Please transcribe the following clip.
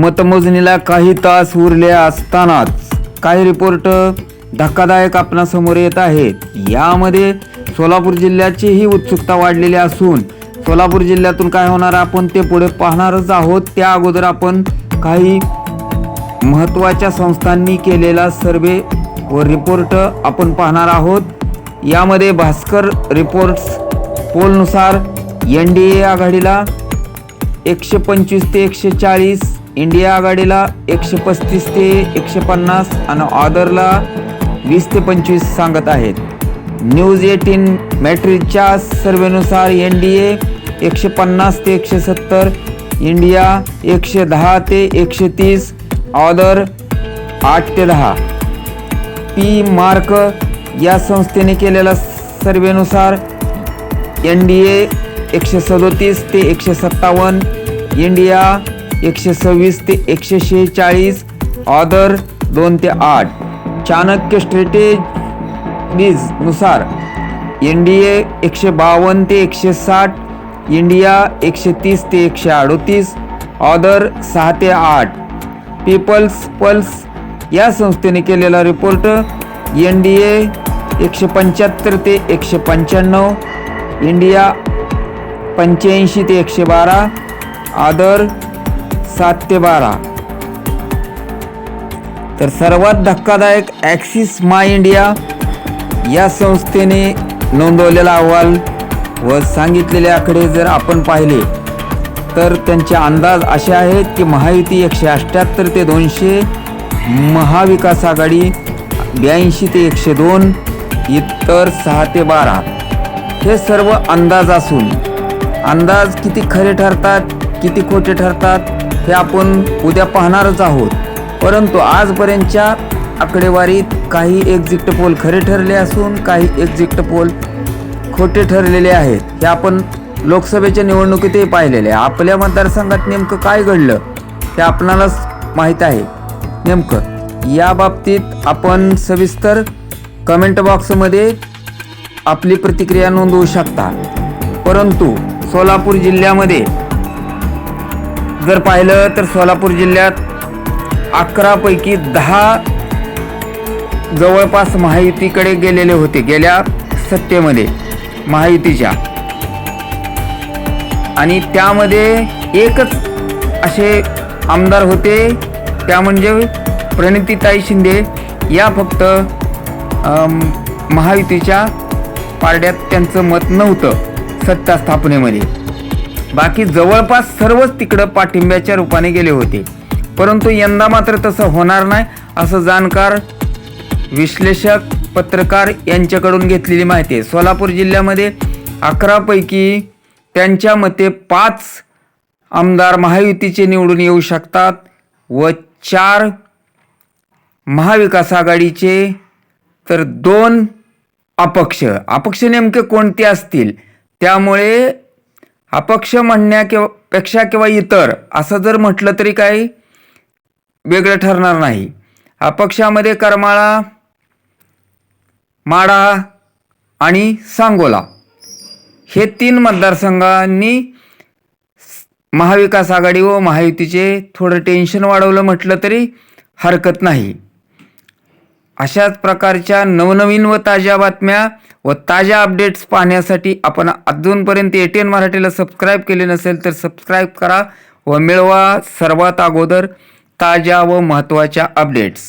मतमोजणीला काही तास उरले असतानाच काही रिपोर्ट धक्कादायक आपणासमोर येत आहेत. यामध्ये सोलापूर जिल्ह्याचीही उत्सुकता वाढलेली असून सोलापूर जिल्ह्यातून काय होणार आपण ते पुढे पाहणारच आहोत. त्या अगोदर आपण काही महत्त्वाच्या संस्थांनी केलेला सर्वे व रिपोर्ट आपण पाहणार आहोत. यामध्ये भास्कर रिपोर्ट्स पोलनुसार एन डी ए आघाडीला एकशे पंचवीस ते एकशे चाळीस इंडिया आघाडीला एकशे पस्तीस ते एकशे पन्नास आणि ऑदरला वीस ते पंचवीस सांगत आहेत. न्यूज एटीन मॅट्रिकच्या सर्वेनुसार एन डी ए एकशे पन्नास ते एकशे सत्तर इंडिया एकशे दहा ते एकशे तीस ऑदर आठ ते दहा. पी मार्क या संस्थेने केलेल्या सर्वेनुसार एन डी ए एकशे सदोतीस ते एकशे सत्तावन्न इंडिया एकशे सव्वीस ते एकशे शेहेचाळीस ऑदर दोन ते आठ. चाणक्य स्ट्रेटेजीजनुसार एन डी ए एकशे बावन्न ते एकशे साठ इंडिया एकशे तीस ते एकशे अडोतीस ऑदर सहा ते आठ. पीपल्स पल्स या संस्थेने केलेला रिपोर्ट एन डी ए एकशे पंच्याहत्तर ते एकशे पंच्याण्णव इंडिया पंच्याऐंशी ते एकशे बारा आदर सात ते बारा तर सर्वात धक्कादायक ॲक्सिस माय इंडिया या संस्थेने नोंदवलेला अहवाल व सांगितलेले आकडे जर आपण पाहिले तर त्यांचे अंदाज असे आहेत की महायुती एकशे अठ्ठ्याहत्तर ते दोनशे महाविकास आघाडी ब्याऐंशी ते एकशे दोन इतर सहा ते बारा. हे सर्व अंदाज असून अंदाज किती खरे ठरतात किती खोटे ठरतात हे आपण उद्या पाहणारच आहोत. परंतु आजपर्यंतच्या आकडेवारीत काही एक्झिट पोल खरे ठरले असून काही एक्झिट पोल खोटे ठरलेले आहेत. हे आपण लोकसभेच्या निवडणुकीतही पाहिलेले आहे. आपल्या मतदारसंघात नेमकं काय घडलं हे आपणालाच माहीत आहे. नेमकं या बाबतीत आपण सविस्तर कमेंट बॉक्समध्ये आपली प्रतिक्रिया नोंदवू शकता. परंतु सोलापूर जिल्ह्यामध्ये जर पाहिलं तर सोलापूर जिल्ह्यात अकरापैकी दहा जवळपास महायुतीकडे गेलेले होते गेल्या सत्तेमध्ये महायुतीच्या. आणि त्यामध्ये एकच असे आमदार होते त्या म्हणजे प्रणितीताई शिंदे. या फक्त महायुतीच्या पारड्यात त्यांचं मत नव्हतं सत्ता स्थापनेमध्ये. बाकी जवळपास सर्वच तिकडं पाठिंब्याच्या रूपाने गेले होते. परंतु यंदा मात्र तसं होणार नाही असं जाणकार विश्लेषक पत्रकार यांच्याकडून घेतलेली माहिती आहे. सोलापूर जिल्ह्यामध्ये अकरापैकी त्यांच्या मते पाच आमदार महायुतीचे निवडून येऊ शकतात व चार महाविकास आघाडीचे तर दोन अपक्ष. अपक्ष नेमके कोणते असतील? त्यामुळे अपक्ष म्हणण्या किंवा पेक्षा किंवा इतर असं जर म्हटलं तरी काही वेगळं ठरणार नाही. अपक्षामध्ये करमाळा माडा आणि सांगोला हे तीन मतदारसंघांनी महाविकास आघाडी व महायुतीचे थोडं टेन्शन वाढवलं म्हटलं तरी हरकत नाही. अशाच प्रकारच्या नवनवीन व ताज्या बातम्या व ताज्या अपडेट्स पाहण्यासाठी आपण अजूनपर्यंत ए टी एन मराठीला सबस्क्राईब केले नसेल तर सबस्क्राईब करा व मिळवा सर्वात अगोदर ताज्या व महत्त्वाच्या अपडेट्स